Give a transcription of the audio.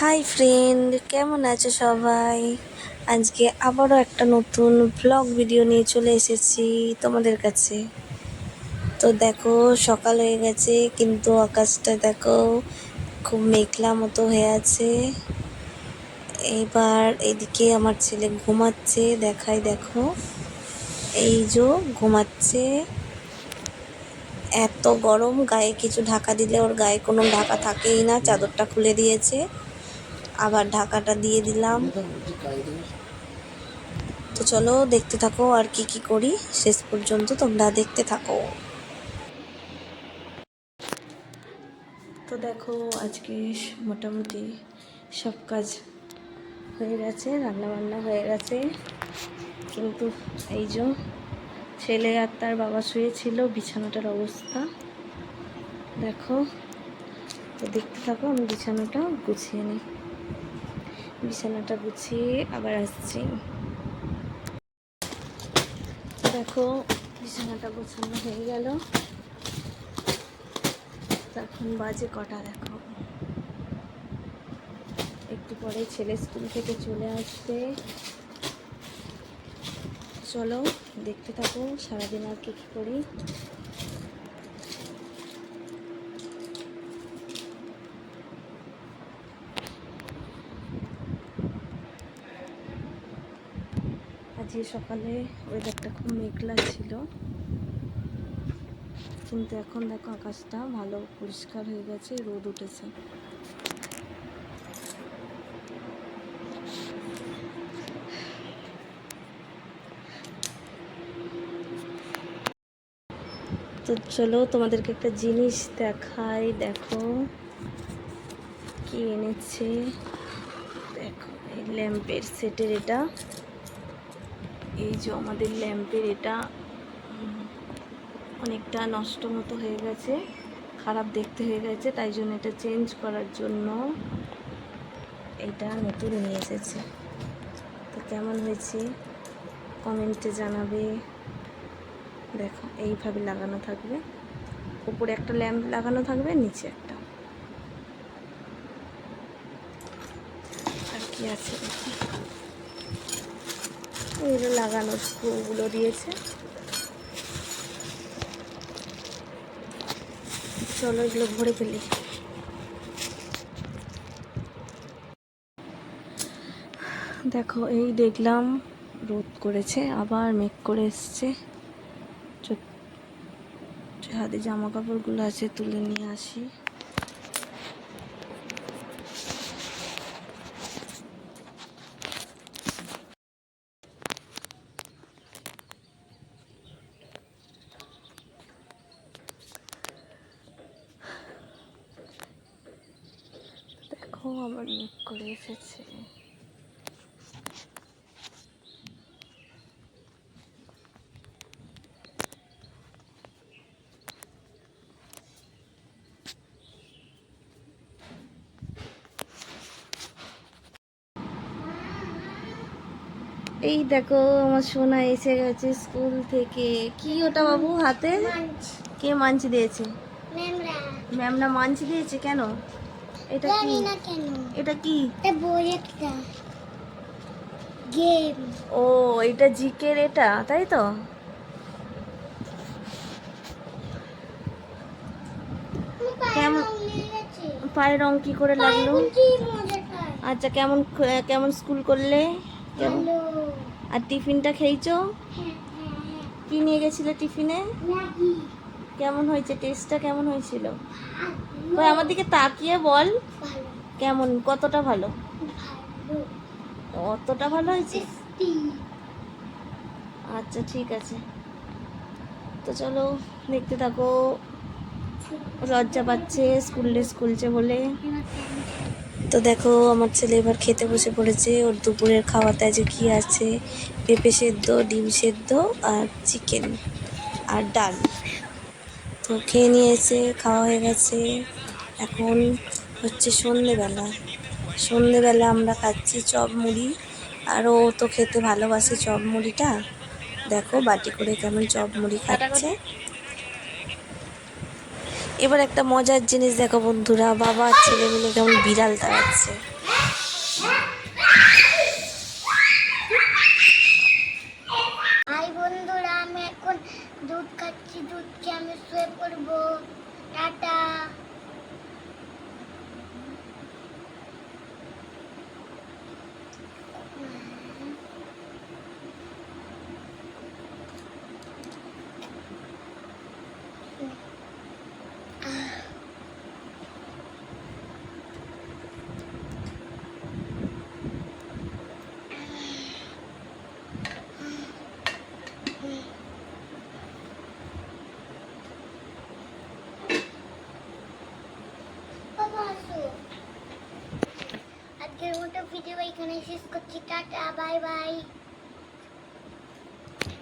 Hi friend কেমন আছো সবাই? আজকে আবারও একটা নতুন ব্লগ ভিডিও নিয়ে চলে এসেছি তোমাদের কাছে। তো দেখো, সকাল হয়ে গেছে, কিন্তু আকাশটা দেখো খুব মেঘলা মতো হয়ে আছে। এবার এদিকে আমার ছেলে ঘুমাচ্ছে, দেখাই দেখো। এই যে ঘুমাচ্ছে। এত গরম, গায়ে কিছু ঢাকা দিলে ওর গায়ে কোনো ঢাকা থাকেই না, চাদরটা খুলে দিয়েছে। আবার ঢাকাটা দিয়ে দিলাম। তো চলো দেখতে থাকো আর কি কি করি। শেষ পর্যন্ত তোমরা দেখতে থাকো। তো দেখো, আজকে মোটামুটি সব কাজ হয়ে গেছে রান্না বান্না হয়ে গেছে। কিন্তু এই যে ছেলে আর তার বাবা শুয়েছিল, বিছানাটার অবস্থা। দেখো, তো দেখতে থাকো, আমি বিছানাটা গুছিয়ে নিই। বিছানাটা গুছিয়ে আবার আসছি। দেখো, বিছানাটা গোছানো হয়ে গেল। এখন বাজে কটা দেখো। একটু পরে ছেলে স্কুল থেকে চলে আসবে। চলো, দেখতে থাকো, সারাদিন আর কি কী করি। আজকে সকালে ওয়েদারটা খুব মেঘলা ছিল, কিন্তু এখন দেখো আকাশটা ভালো পরিষ্কার হয়ে গেছে, রোদ উঠেছে। তো চলো তোমাদেরকে একটা জিনিস দেখাই, দেখো কি এনেছে। দেখো ল্যাম্পের সেটের এটা। এই যে আমাদের ল্যাম্পের এটা অনেকটা নষ্ট মতো হয়ে গেছে, খারাপ দেখতে হয়ে গেছে, তাই জন্য এটা চেঞ্জ করার জন্য এটা নতুন নিয়ে এসেছে। তো কেমন হয়েছে? কমেন্টে জানাবে। দেখো, এইভাবে লাগানো থাকবে। উপরে একটা ল্যাম্প লাগানো থাকবে, নিচে একটা। আর কি আছে দেখি। এগুলো লাগানোর স্ক্রুগুলো দিয়েছে। চলো এগুলো ভরে ফেলি। দেখো, এই দেখলাম রোদ করেছে, আবার মেঘ করে এসছে। হাতে জামা কাপড়গুলো আছে তুলে নিয়ে আসি দেখো আবার মেঘ করে এসেছে। এই দেখো আমার সোনা এসে গেছে স্কুল থেকে। কি ওটা বাবু হাতে? কে মাঞ্চি দিয়েছে? ম্যামরা মাঞ্চি দিয়েছে কেন? এটা কি? এটা কি? এটা বই একটা। গেম। ও এটা জিকের এটা তাই তো? কেমন পায়ের রং কি করে লাগল? আচ্ছা কেমন কেমন স্কুল করলে? আর টিফিনটা খেয়েছো? কি নিয়ে গেছিলে টিফিনে? কেমন হয়েছে? টেস্টটা কেমন হয়েছিল? ওই আমার দিকে তাকিয়ে বল। কেমন? কতটা ভালো? অতটা ভালো হয়েছে? আচ্ছা ঠিক আছে। তো চলো দেখতে থাকো। লজ্জা পাচ্ছে স্কুল ড্রেস খুলছে বলে। তো দেখো আমার ছেলে এবার খেতে বসে পড়েছে। ওর দুপুরের খাওয়াতে আজ কি আছে? পেঁপে সেদ্ধ ডিম সেদ্ধ আর চিকেন আর ডাল। তো খেয়ে নিয়েছে, খাওয়া হয়ে গেছে। এখন হচ্ছে সন্ধেবেলা। সন্ধেবেলা আমরা খাচ্ছি চপ মুড়ি। আর ও তো খেতে ভালোবাসে চপ মুড়িটা। দেখো বাটি করে কেমন চপ মুড়ি খাচ্ছে। এবার একটা মজার জিনিস দেখো বন্ধুরা, বাবা ছেলে মিলে কেমন বিড়াল তাড়াচ্ছে। দুধ দুধকে আমি সোয়েব করব। টাটা। ভিডিও এখানে শেষ করছি টাটা বাই বাই